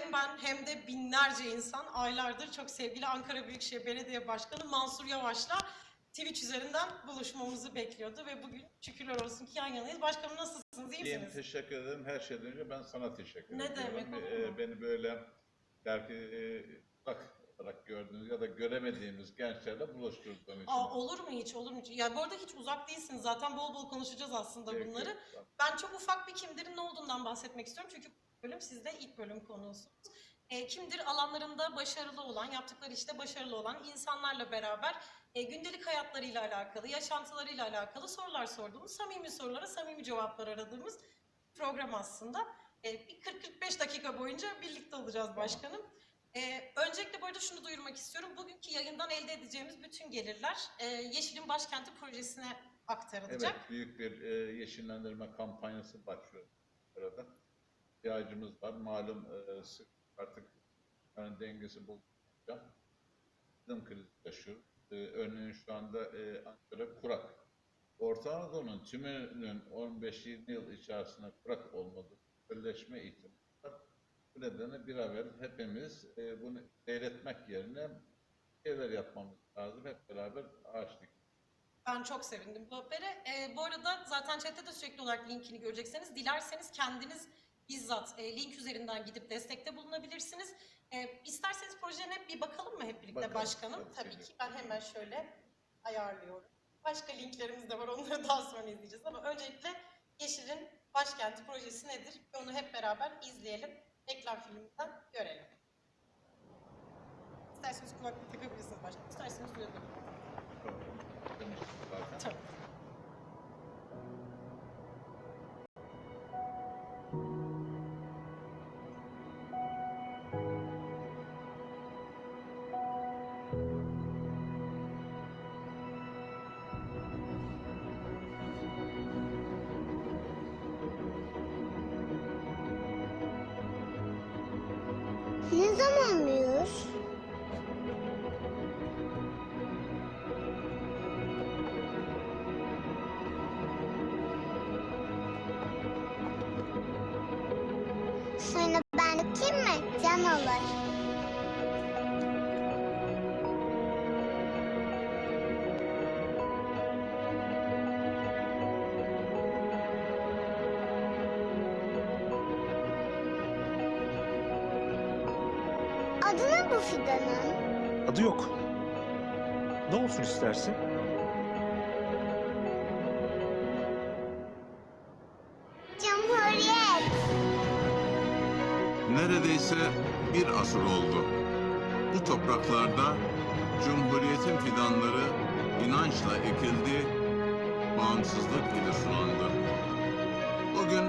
hem ben hem de binlerce insan aylardır çok sevgili Ankara Büyükşehir Belediye Başkanı Mansur Yavaş'la Twitch üzerinden buluşmamızı bekliyordu ve bugün şükürler olsun ki yan yanayız. Başkanım nasılsınız? İyi İyiyim, misiniz? teşekkür ederim. Her şeyden önce ben sana teşekkür Ne ediyorum. demek, olur Ee? Beni böyle belki e, uzak olarak gördüğünüz ya da göremediğimiz gençlerle buluşturduğun için. Aa, olur mu hiç, olur mu hiç? Ya bu arada hiç uzak değilsiniz. Zaten bol bol konuşacağız aslında Peki, bunları. tamam. Ben çok ufak bir kimdirin ne olduğundan bahsetmek istiyorum. Çünkü bölüm sizde ilk bölüm konusunuz. E, kimdir alanlarında başarılı olan, yaptıkları işte başarılı olan insanlarla beraber e, gündelik hayatlarıyla alakalı, yaşantılarıyla alakalı sorular sorduğumuz, samimi sorulara samimi cevaplar aradığımız program aslında. E, bir 40-45 dakika boyunca birlikte olacağız başkanım. E, öncelikle bu arada şunu duyurmak istiyorum. Bugünkü yayından elde edeceğimiz bütün gelirler e, Yeşil'in Başkenti projesine aktarılacak. Evet, büyük bir e, yeşillendirme kampanyası başlıyor arada. İhtiyacımız var. Malum e, sık- artık yani dengesi bozulunca iklim krizi yaşıyoruz. E, örneğin şu anda e, Ankara kurak. Orta Anadolu'nun tümünün 15-20 yıl içerisinde kurak olmadığı birleşme ihtimali var. Bu nedenle bir evvel hepimiz e, bunu seyretmek yerine şeyler yapmamız lazım. Hep beraber ağaç dikmek. Ben çok sevindim bu habere. Ee, bu arada zaten chatte de sürekli olarak linkini göreceksiniz. Dilerseniz kendiniz bizzat e, link üzerinden gidip destekte bulunabilirsiniz. E, isterseniz projene bir bakalım mı hep birlikte Bakalım, başkanım? tabii, Tabii tabii. ki ben hemen şöyle ayarlıyorum. Başka linklerimiz de var onları daha sonra izleyeceğiz ama öncelikle Yeşil'in başkenti projesi nedir? Onu hep beraber izleyelim. Reklam filminden görelim. İsterseniz kulaklık takabilirsiniz başkanım. İsterseniz duyalım. Demiştim Ne zaman büyür? Sonra ben kim mi? Can olur. Adı ne bu fidanın? Adı yok. Ne olsun istersin? Cumhuriyet. Neredeyse bir asır oldu. Bu topraklarda Cumhuriyet'in fidanları inançla ekildi, bağımsızlık ile sulandı. Bugün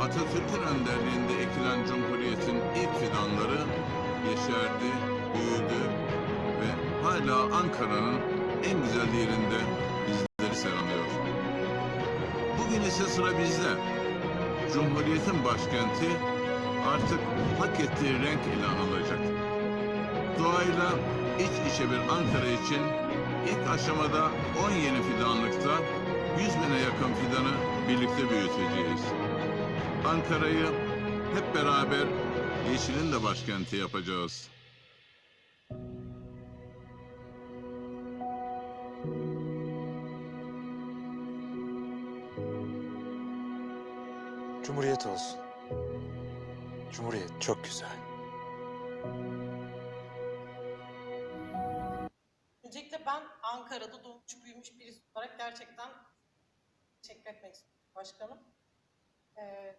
Atatürk'ün önderliğinde ekilen Cumhuriyet'in ilk fidanları yeşerdi, büyüdü ve hala Ankara'nın en güzel yerinde bizleri selamlıyor. Bugün ise sıra bizde. Cumhuriyet'in başkenti artık hak ettiği renk ile anılacak. Doğayla iç içe bir Ankara için ilk aşamada 10 yeni fidanlıkta 100 bine yakın fidanı birlikte büyüteceğiz. Ankara'yı hep beraber yeşilin de başkenti yapacağız. Cumhuriyet olsun. Cumhuriyet çok güzel. Öncelikle ben Ankara'da doğmuş büyümüş birisi olarak gerçekten teşekkür etmek istiyorum başkanım. Ee,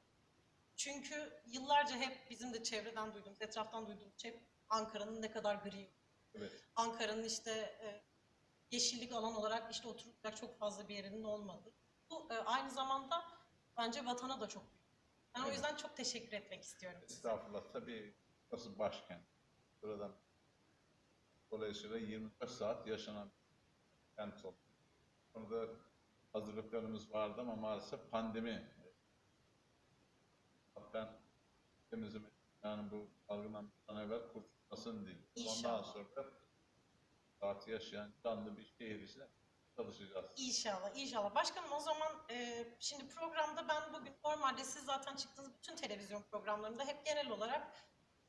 çünkü yıllarca hep bizim de çevreden duyduğumuz, etraftan duyduğumuz şey Ankara'nın ne kadar gri. Evet. Ankara'nın işte e, yeşillik alan olarak işte oturacak çok fazla bir yerinin olmadığı. Bu e, aynı zamanda bence vatana da çok büyük. Ben o Evet. yüzden çok teşekkür etmek istiyorum. Estağfurullah. Tabii burası başkent. Buradan dolayısıyla 24 saat yaşanan kent oldu. Orada hazırlıklarımız vardı ama maalesef pandemi ben ülkemizin yani bu salgından evvel kurtulmasın diye. Ondan İnşallah. sonra saati yaşayan canlı bir şehir için çalışacağız. İnşallah, inşallah. Başkanım o zaman e, şimdi programda ben bugün normalde siz zaten çıktığınız bütün televizyon programlarında hep genel olarak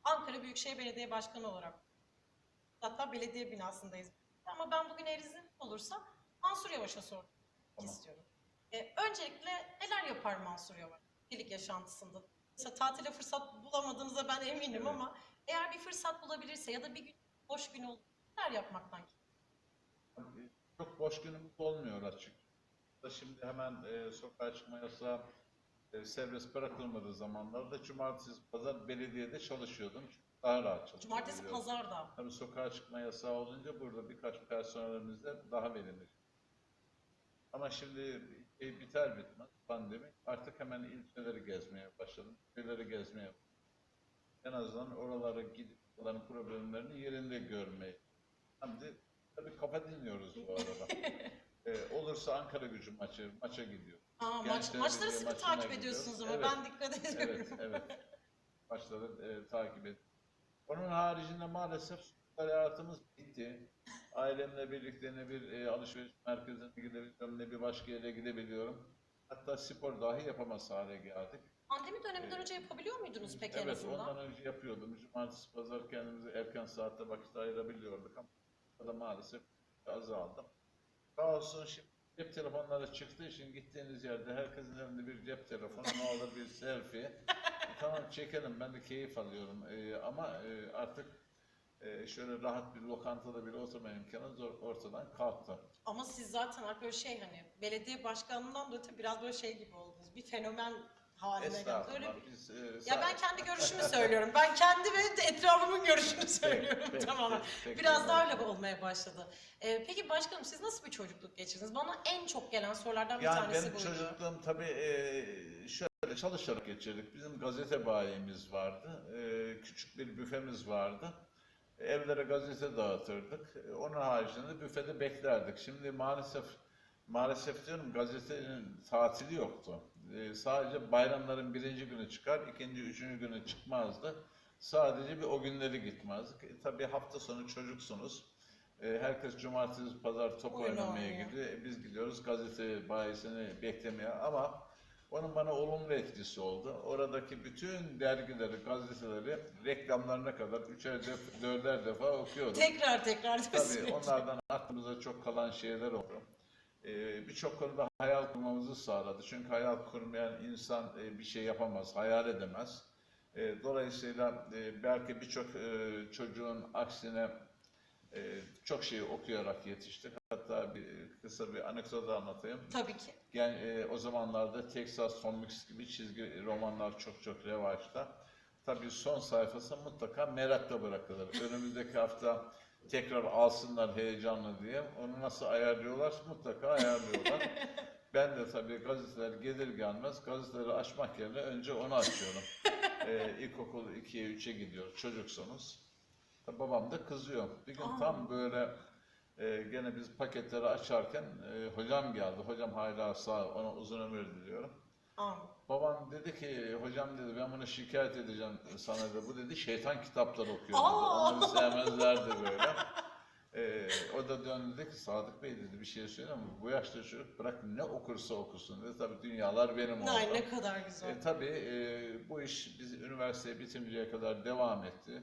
Ankara Büyükşehir Belediye Başkanı olarak hatta belediye binasındayız. Ama ben bugün eğer olursa Mansur Yavaş'a sormak Tamam. istiyorum. Ee, öncelikle neler yapar Mansur Yavaş iyilik yaşantısında? Tatile fırsat bulamadığınıza ben eminim Evet. ama eğer bir fırsat bulabilirse ya da bir gün boş gün olur neler yapmaktan Çok boş günümüz olmuyor açık. Da Şimdi hemen e, sokağa çıkma yasağı e, serbest bırakılmadığı zamanlarda cumartesi, pazar belediyede çalışıyordum. Çünkü daha rahat çalışıyordum. Cumartesi pazarda. Tabii sokağa çıkma yasağı olunca burada birkaç personelimizde daha verimli. Ama şimdi e, biter bitmez pandemi artık hemen ilçeleri gezmeye başladım. Köyleri gezmeye başladım. En azından oralara gidip onların problemlerini yerinde görmeyi. Hem de tabii kafa dinliyoruz bu arada. e, olursa Ankara gücü maçı, maça gidiyor. Aa, maç, maçları sıkı takip ediyorsunuz ama Evet. ben dikkat ediyorum. Evet, evet. Maçları e, takip et. Onun haricinde maalesef hayatımız bitti. Ailemle birlikte ne bir e, alışveriş merkezine gidebiliyorum ne bir başka yere gidebiliyorum. Hatta spor dahi yapamaz hale geldik. Pandemi döneminden önce yapabiliyor muydunuz peki en evet, azından? ondan önce yapıyordum. Cumartesi, pazar kendimizi erken saatte vakit ayırabiliyorduk ama da maalesef azaldı. Sağ olsun şimdi cep telefonları çıktığı için gittiğiniz yerde herkesin elinde bir cep telefonu, ne olur bir selfie. E, tamam çekelim, ben de keyif alıyorum. E, ama e, artık e, şöyle rahat bir lokantada bile oturma imkanı zor, ortadan kalktı. Ama siz zaten artık böyle şey hani belediye başkanından da öte biraz böyle şey gibi oldunuz. Bir fenomen haline. Öyle bir... Biz, e, Ya ben kendi görüşümü söylüyorum. Ben kendi ve etrafımın görüşünü söylüyorum peki, tamamen. peki, Biraz peki. daha öyle olmaya başladı. Ee, peki başkanım siz nasıl bir çocukluk geçirdiniz? Bana en çok gelen sorulardan bir Yani tanesi benim buydu. çocukluğum tabii e, şöyle çalışarak geçirdik. Bizim gazete bayimiz vardı. E, küçük bir büfemiz vardı. Evlere gazete dağıtırdık. Onun haricinde büfede beklerdik. Şimdi maalesef maalesef diyorum gazetenin tatili yoktu. E, sadece bayramların birinci günü çıkar, ikinci, üçüncü günü çıkmazdı. Sadece bir o günleri gitmezdik. E, tabii hafta sonu çocuksunuz. E, herkes cumartesi, pazar top Oyun oynamaya oynuyor. gidiyor. E, biz gidiyoruz gazete bayisini beklemeye ama onun bana olumlu etkisi oldu. Oradaki bütün dergileri, gazeteleri reklamlarına kadar üçer, def, dörder defa okuyordum. Tekrar tekrar Tabii onlardan aklımıza çok kalan şeyler oldu. Ee, Birçok konuda hayal kurmamızı sağladı. Çünkü hayal kurmayan insan e, bir şey yapamaz, hayal edemez. E, Dolayısıyla e, belki birçok e, çocuğun aksine çok şey okuyarak yetiştik. Hatta bir kısa bir anekdot anlatayım. Tabii ki. Yani e, o zamanlarda Texas Comics gibi çizgi romanlar çok çok revaçta. Tabii son sayfası mutlaka merakla bırakılır. Önümüzdeki hafta tekrar alsınlar heyecanlı diye. Onu nasıl ayarlıyorlar? Mutlaka ayarlıyorlar. ben de tabii gazeteler gelir gelmez gazeteleri açmak yerine önce onu açıyorum. e, ilkokul 2'ye 3'e gidiyor çocuksunuz. Babam da kızıyor. Bir gün Aa. tam böyle e, gene biz paketleri açarken e, hocam geldi. Hocam hala sağ, ona uzun ömür diliyorum. Amin. Babam dedi ki, hocam dedi ben bunu şikayet edeceğim sana dedi. Bu dedi şeytan kitapları okuyor dedi. Aa! Onları sevmezlerdi böyle. E, o da döndü dedi ki Sadık Bey dedi bir şey söyleyeyim mi? Bu yaşta çocuk bırak ne okursa okusun dedi. Tabii dünyalar benim oldu. Ay ne kadar güzel. E, tabii e, bu iş biz üniversiteyi bitinceye kadar devam etti.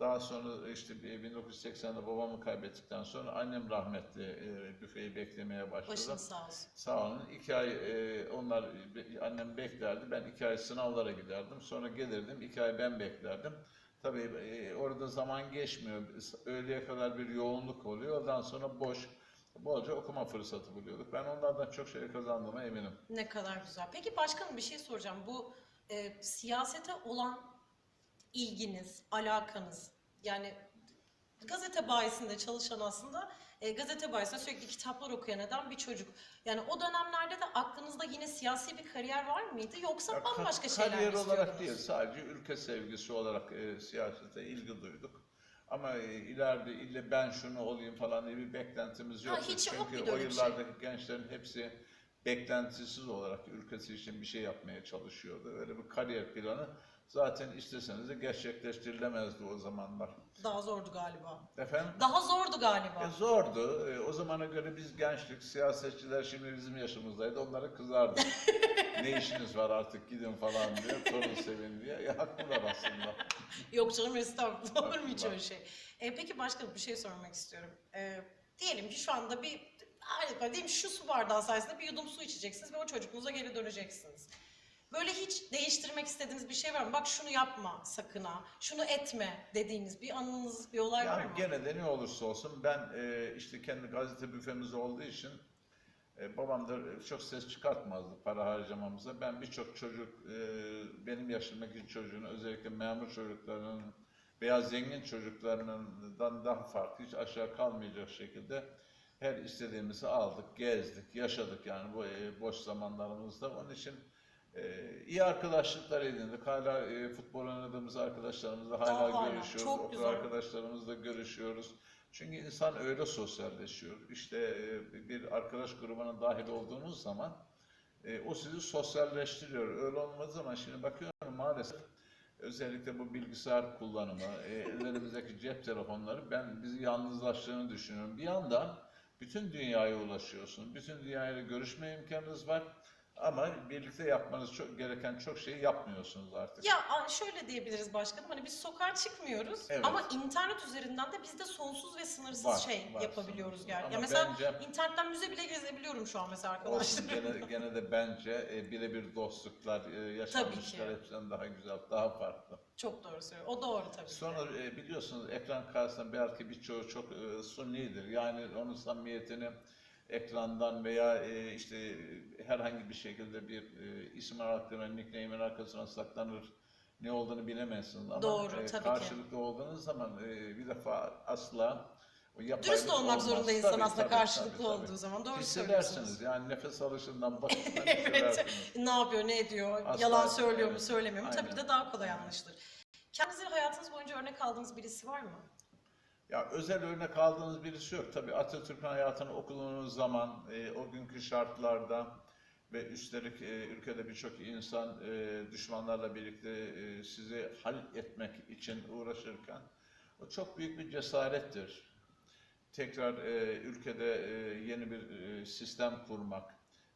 Daha sonra işte bir 1980'de babamı kaybettikten sonra annem rahmetli e, büfeyi beklemeye başladı. Başın sağ olsun. Sağ olun. İki ay e, onlar annem beklerdi. Ben iki ay sınavlara giderdim. Sonra gelirdim. iki ay ben beklerdim. Tabii e, orada zaman geçmiyor. Öğleye kadar bir yoğunluk oluyor. Ondan sonra boş, bolca okuma fırsatı buluyorduk. Ben onlardan çok şey kazandığıma eminim. Ne kadar güzel. Peki başkanım bir şey soracağım. Bu e, siyasete olan ilginiz, alakanız yani gazete bayisinde çalışan aslında e, gazete bayisinde sürekli kitaplar okuyan eden bir çocuk. Yani o dönemlerde de aklınızda yine siyasi bir kariyer var mıydı yoksa Ya, ka- bambaşka şeyler mi Kariyer olarak değil, sadece ülke sevgisi olarak e, siyasete ilgi duyduk. Ama e, ileride ille ben şunu olayım falan diye bir beklentimiz yok Çünkü muydu o şey? yıllardaki gençlerin hepsi beklentisiz olarak ülkesi için bir şey yapmaya çalışıyordu. Öyle bir kariyer planı zaten isteseniz de gerçekleştirilemezdi o zamanlar. Daha zordu galiba. Efendim? Daha zordu galiba. E, zordu. E, o zamana göre biz gençlik, siyasetçiler şimdi bizim yaşımızdaydı. Onlara kızardı. ne işiniz var artık gidin falan diye, torun sevin diye. Ya haklılar aslında. Yok canım estağfurullah olur mu hiç öyle şey? E, peki başka bir şey sormak istiyorum. E, diyelim ki şu anda bir harika diyelim şu su bardağı sayesinde bir yudum su içeceksiniz ve o çocukluğunuza geri döneceksiniz. Böyle hiç değiştirmek istediğiniz bir şey var mı? Bak şunu yapma sakın ha, şunu etme dediğiniz bir anınız, bir olay var Yani mı? gene de ne olursa olsun ben e, işte kendi gazete büfemiz olduğu için e, babam da çok ses çıkartmazdı para harcamamıza. Ben birçok çocuk, e, benim yaşımdaki çocuğun özellikle memur çocuklarının veya zengin çocuklarından daha farklı, hiç aşağı kalmayacak şekilde her istediğimizi aldık, gezdik, yaşadık yani bu e, boş zamanlarımızda. Onun için e, iyi arkadaşlıklar edindik. Hala e, futbol oynadığımız arkadaşlarımızla Daha hala hala, görüşüyoruz. çok Okul güzel. arkadaşlarımızla görüşüyoruz. Çünkü insan öyle sosyalleşiyor. İşte e, bir arkadaş grubuna dahil olduğunuz zaman e, o sizi sosyalleştiriyor. Öyle olmadığı zaman şimdi bakıyorum maalesef özellikle bu bilgisayar kullanımı, e, ellerimizdeki cep telefonları ben bizi yalnızlaştığını düşünüyorum. Bir yandan bütün dünyaya ulaşıyorsun. Bütün dünyayla görüşme imkanınız var. Ama birlikte yapmanız çok gereken çok şeyi yapmıyorsunuz artık. Ya şöyle diyebiliriz başkanım hani biz sokağa çıkmıyoruz Evet. ama internet üzerinden de biz de sonsuz ve sınırsız Var, şey var, yapabiliyoruz. Ama Ya mesela bence- internetten müze bile gezebiliyorum şu an mesela Olsun arkadaşlar. gene, gene de bence e, birebir dostluklar, e, yaşanmışlar hepsinden daha güzel, daha farklı. Çok doğru söylüyor. O doğru tabii. ki. Sonra e, biliyorsunuz ekran karşısında belki birçoğu çok e, sunidir. Yani onun samimiyetini ekrandan veya e, işte herhangi bir şekilde bir e, isim arkasına, nickname'in arkasına saklanır. Ne olduğunu bilemezsiniz ama Doğru, e, tabii ki. karşılıklı olduğunuz zaman e, bir defa asla Dürüst olmak olmaz. zorunda insan Tabii, aslında tabii, karşılıklı tabii, tabii. olduğu zaman. Doğru Hissedersiniz yani nefes alışından bakışından evet. Ne yapıyor, ne ediyor, Asla- yalan söylüyor mu, evet, söylemiyor mu? Tabii aynen. de daha kolay anlaşılır. Kendinize hayatınız boyunca örnek aldığınız birisi var mı? Ya özel örnek aldığınız birisi yok. Tabii Atatürk'ün hayatını okuduğunuz zaman e, o günkü şartlarda ve üstelik e, ülkede birçok insan e, düşmanlarla birlikte e, sizi hal etmek için uğraşırken o çok büyük bir cesarettir. Tekrar e, ülkede e, yeni bir e, sistem kurmak,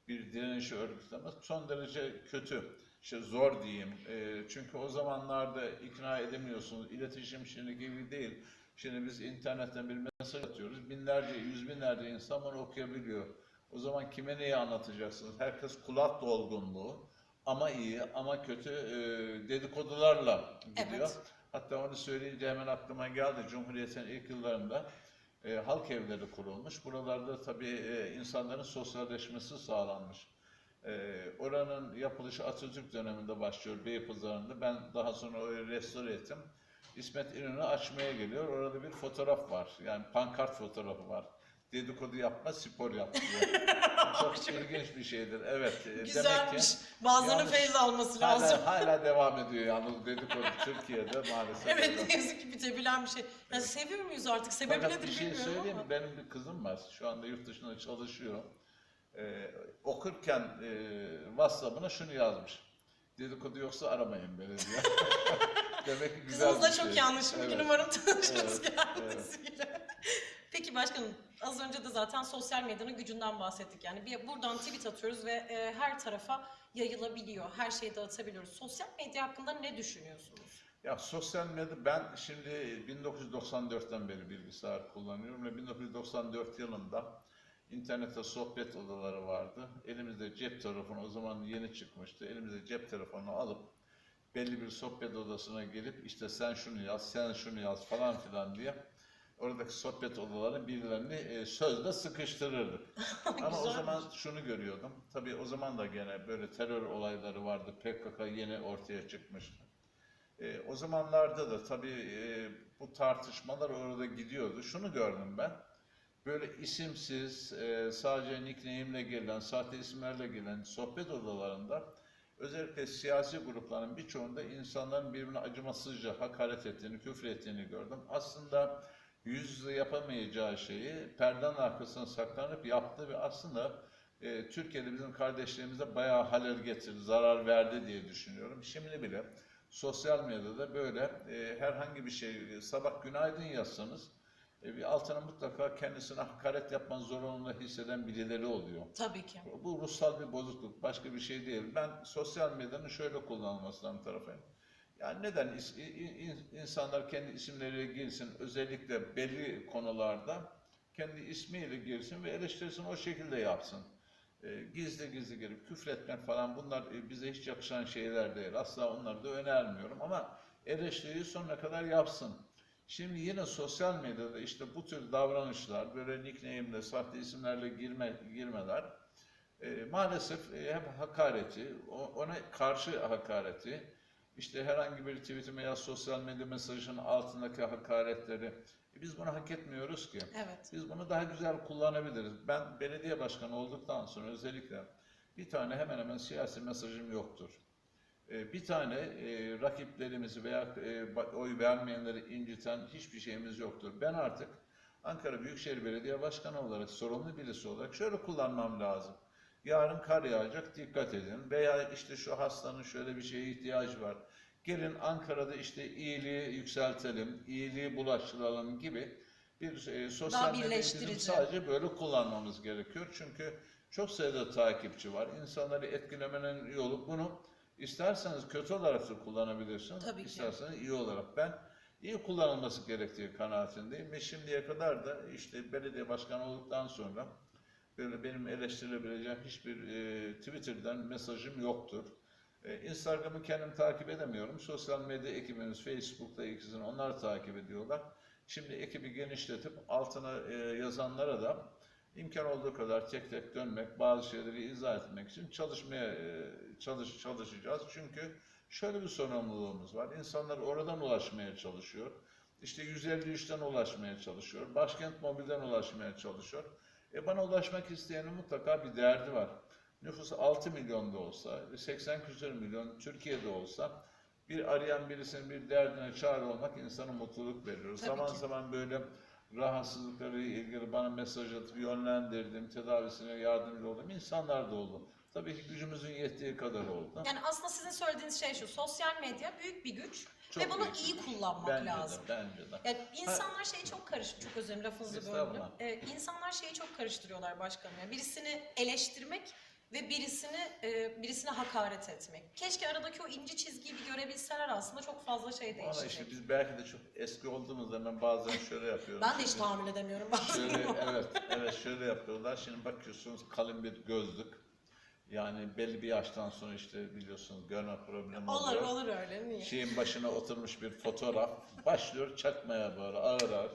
bir direnişi örgütlemek son derece kötü. İşte zor diyeyim. E, çünkü o zamanlarda ikna edemiyorsunuz. İletişim şimdi gibi değil. Şimdi biz internetten bir mesaj atıyoruz. Binlerce, yüz binlerce insan bunu okuyabiliyor. O zaman kime neyi anlatacaksınız? Herkes kulak dolgunluğu ama iyi ama kötü e, dedikodularla gidiyor. Evet. Hatta onu söyleyince hemen aklıma geldi. Cumhuriyet'in ilk yıllarında e, halk evleri kurulmuş. Buralarda tabii e, insanların sosyalleşmesi sağlanmış. E, oranın yapılışı Atatürk döneminde başlıyor Beypazarı'nda. Ben daha sonra orayı restore ettim. İsmet İnönü açmaya geliyor. Orada bir fotoğraf var. Yani pankart fotoğrafı var. Dedikodu yapma, spor yap. Çok ilginç bir şeydir. Evet. e, demek ki Güzelmiş. Bazılarının yanlış- feyz alması lazım. hala, devam ediyor yalnız dedikodu Türkiye'de maalesef. Evet ne yazık ki bitebilen bir şey. Ya seviyor muyuz artık? Sebebi Fakat nedir bir şey bilmiyorum söyleyeyim mi? ama. Benim bir kızım var. Şu anda yurt dışında çalışıyor. Ee, okurken e, WhatsApp'ına şunu yazmış. Dedikodu yoksa aramayın beni diyor. Demek ki güzel Kızınızla bir çok şey. iyi anlaşılır. Bir gün Evet. umarım tanışırız Evet, kendisiyle. Peki başkanım az önce de zaten sosyal medyanın gücünden bahsettik. Yani bir buradan tweet atıyoruz ve e, her tarafa yayılabiliyor. Her şeyi dağıtabiliyoruz. Sosyal medya hakkında ne düşünüyorsunuz? Ya sosyal medya ben şimdi 1994'ten beri bilgisayar kullanıyorum ve 1994 yılında internette sohbet odaları vardı. Elimizde cep telefonu o zaman yeni çıkmıştı. Elimizde cep telefonu alıp belli bir sohbet odasına gelip işte sen şunu yaz, sen şunu yaz falan filan diye oradaki sohbet odalarının birilerini e, sözle sıkıştırırdık. Ama o zaman şunu görüyordum. Tabii o zaman da gene böyle terör olayları vardı. PKK yeni ortaya çıkmıştı. E, o zamanlarda da tabii e, bu tartışmalar orada gidiyordu. Şunu gördüm ben. Böyle isimsiz, e, sadece nickname'le gelen, sahte isimlerle gelen sohbet odalarında özellikle siyasi grupların birçoğunda insanların birbirine acımasızca hakaret ettiğini, küfür ettiğini gördüm. Aslında yüz yüze yapamayacağı şeyi perdenin arkasına saklanıp yaptığı ve aslında e, Türkiye'de bizim kardeşlerimize bayağı halel getirdi, zarar verdi diye düşünüyorum. Şimdi bile sosyal medyada böyle e, herhangi bir şey, sabah günaydın yazsanız bir altına mutlaka kendisine hakaret yapman zorunlu hisseden birileri oluyor. Tabii ki. Bu ruhsal bir bozukluk, başka bir şey değil. Ben sosyal medyanın şöyle kullanılmasından tarafıyım. Yani neden insanlar kendi isimleriyle girsin, özellikle belli konularda kendi ismiyle girsin ve eleştirisini o şekilde yapsın. E, gizli gizli girip küfretmek falan bunlar e, bize hiç yakışan şeyler değil. Asla onları da önermiyorum ama eleştiriyi sonuna kadar yapsın. Şimdi yine sosyal medyada işte bu tür davranışlar, böyle nickname'le, sahte isimlerle girme, girmeler e, maalesef e, hem hakareti, ona karşı hakareti, işte herhangi bir tweet'in veya sosyal medya mesajının altındaki hakaretleri, e, biz bunu hak etmiyoruz ki. Evet. Biz bunu daha güzel kullanabiliriz. Ben belediye başkanı olduktan sonra özellikle bir tane hemen hemen siyasi mesajım yoktur. Ee, Bir tane e, rakiplerimizi veya e, oy vermeyenleri inciten hiçbir şeyimiz yoktur. Ben artık Ankara Büyükşehir Belediye Başkanı olarak, sorumlu birisi olarak şöyle kullanmam lazım. Yarın kar yağacak, dikkat edin. Veya işte şu hastanın şöyle bir şeye ihtiyacı var. Gelin Ankara'da işte iyiliği yükseltelim, iyiliği bulaştıralım gibi bir e, sosyal Daha medya birleştirici. bizim sadece böyle kullanmamız gerekiyor. Çünkü çok sayıda takipçi var. İnsanları etkilemenin yolu bunu isterseniz kötü olarak da kullanabilirsiniz. Tabii ki. isterseniz iyi olarak. Ben iyi kullanılması gerektiği kanaatindeyim ve şimdiye kadar da işte belediye başkanı olduktan sonra böyle benim eleştirilebileceğim hiçbir e, Twitter'dan mesajım yoktur. E, Instagram'ı kendim takip edemiyorum. Sosyal medya ekibimiz Facebook'ta ikisini onlar takip ediyorlar. Şimdi ekibi genişletip altına e, yazanlara da imkan olduğu kadar tek tek dönmek, bazı şeyleri izah etmek için çalışmaya e, çalış çalışacağız. Çünkü şöyle bir sorumluluğumuz var. İnsanlar oradan ulaşmaya çalışıyor. İşte 153'ten ulaşmaya çalışıyor. Başkent Mobil'den ulaşmaya çalışıyor. E bana ulaşmak isteyenin mutlaka bir derdi var. Nüfus 6 milyon da olsa, 80 küsur milyon Türkiye'de olsa bir arayan birisinin bir derdine çare olmak insana mutluluk veriyor. Tabii zaman ki. zaman böyle rahatsızlıkları ilgili bana mesaj atıp yönlendirdim, tedavisine yardımcı oldum. İnsanlar da oldu. Tabii ki gücümüzün yettiği kadar oldu. Yani aslında sizin söylediğiniz şey şu, sosyal medya büyük bir güç Çok ve bunu iyi güç. kullanmak bence lazım. De, bence de. Yani insanlar şeyi çok karıştır, çok özür dilerim lafınızı böldüm. Ee, insanlar şeyi çok karıştırıyorlar başkanım. Yani birisini eleştirmek ve birisini e, birisine hakaret etmek. Keşke aradaki o ince çizgiyi bir görebilseler aslında çok fazla şey değişecek. işte biz belki de çok eski olduğumuzda ben bazen şöyle yapıyorum. Ben de hiç tahammül edemiyorum bazen. Şöyle evet, evet şöyle yapıyorlar. Şimdi bakıyorsunuz kalın bir gözlük. Yani belli bir yaştan sonra işte biliyorsunuz görme problemi olur oluyor. olur öyle niye? Şeyin başına oturmuş bir fotoğraf. Başlıyor çakmaya böyle ağır ağır.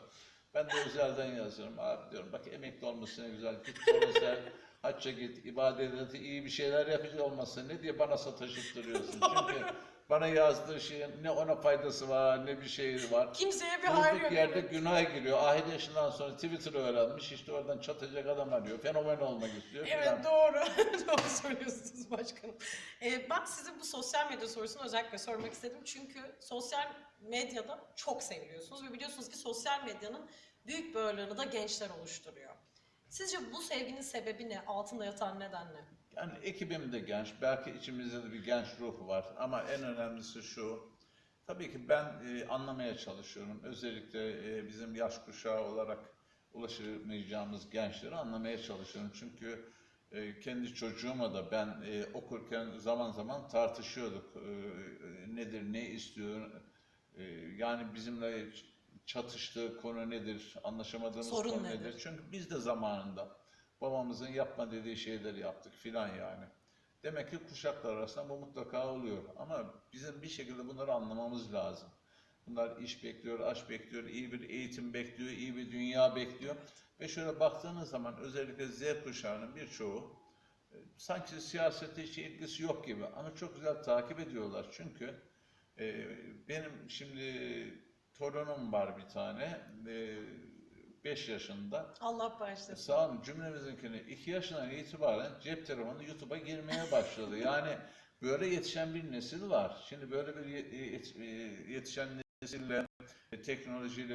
Ben de özelden yazıyorum. Abi diyorum bak emekli olması ne güzel. Git sosyal hacca git, ibadet et, iyi bir şeyler yapıcı olmasın. Ne diye bana sataşıp duruyorsun. Çünkü bana yazdığı şeyin ne ona faydası var ne bir şey var. Kimseye bir hayır Durduk yok. yerde günah giriyor. Ahit yaşından sonra Twitter'ı öğrenmiş. işte oradan çatacak adam arıyor. Fenomen olmak istiyor. Evet filan. doğru. doğru söylüyorsunuz başkanım. Ee, ben size bu sosyal medya sorusunu özellikle sormak istedim. Çünkü sosyal medyada çok seviliyorsunuz ve biliyorsunuz ki sosyal medyanın büyük bir da gençler oluşturuyor. Sizce bu sevginin sebebi ne? Altında yatan neden ne? Yani ekibim de genç. Belki içimizde de bir genç ruh var. Ama en önemlisi şu. Tabii ki ben e, anlamaya çalışıyorum. Özellikle e, bizim yaş kuşağı olarak ulaşamayacağımız gençleri anlamaya çalışıyorum. Çünkü e, kendi çocuğuma da ben e, okurken zaman zaman tartışıyorduk. E, nedir, ne istiyor? E, yani bizimle çatıştığı konu nedir, anlaşamadığımız Sorun konu nedir? nedir? Çünkü biz de zamanında babamızın yapma dediği şeyleri yaptık filan yani. Demek ki kuşaklar arasında bu mutlaka oluyor. Ama bizim bir şekilde bunları anlamamız lazım. Bunlar iş bekliyor, aş bekliyor, iyi bir eğitim bekliyor, iyi bir dünya bekliyor. Ve şöyle baktığınız zaman özellikle Z kuşağının birçoğu e, sanki siyasete hiç ilgisi yok gibi ama çok güzel takip ediyorlar. Çünkü e, benim şimdi torunum var bir tane, 5 yaşında. Allah bağışlasın. Sağ olun cümlemizinkini 2 yaşından itibaren cep telefonu YouTube'a girmeye başladı. Yani böyle yetişen bir nesil var. Şimdi böyle bir yet- e, yetişen nesille, e, teknolojiyle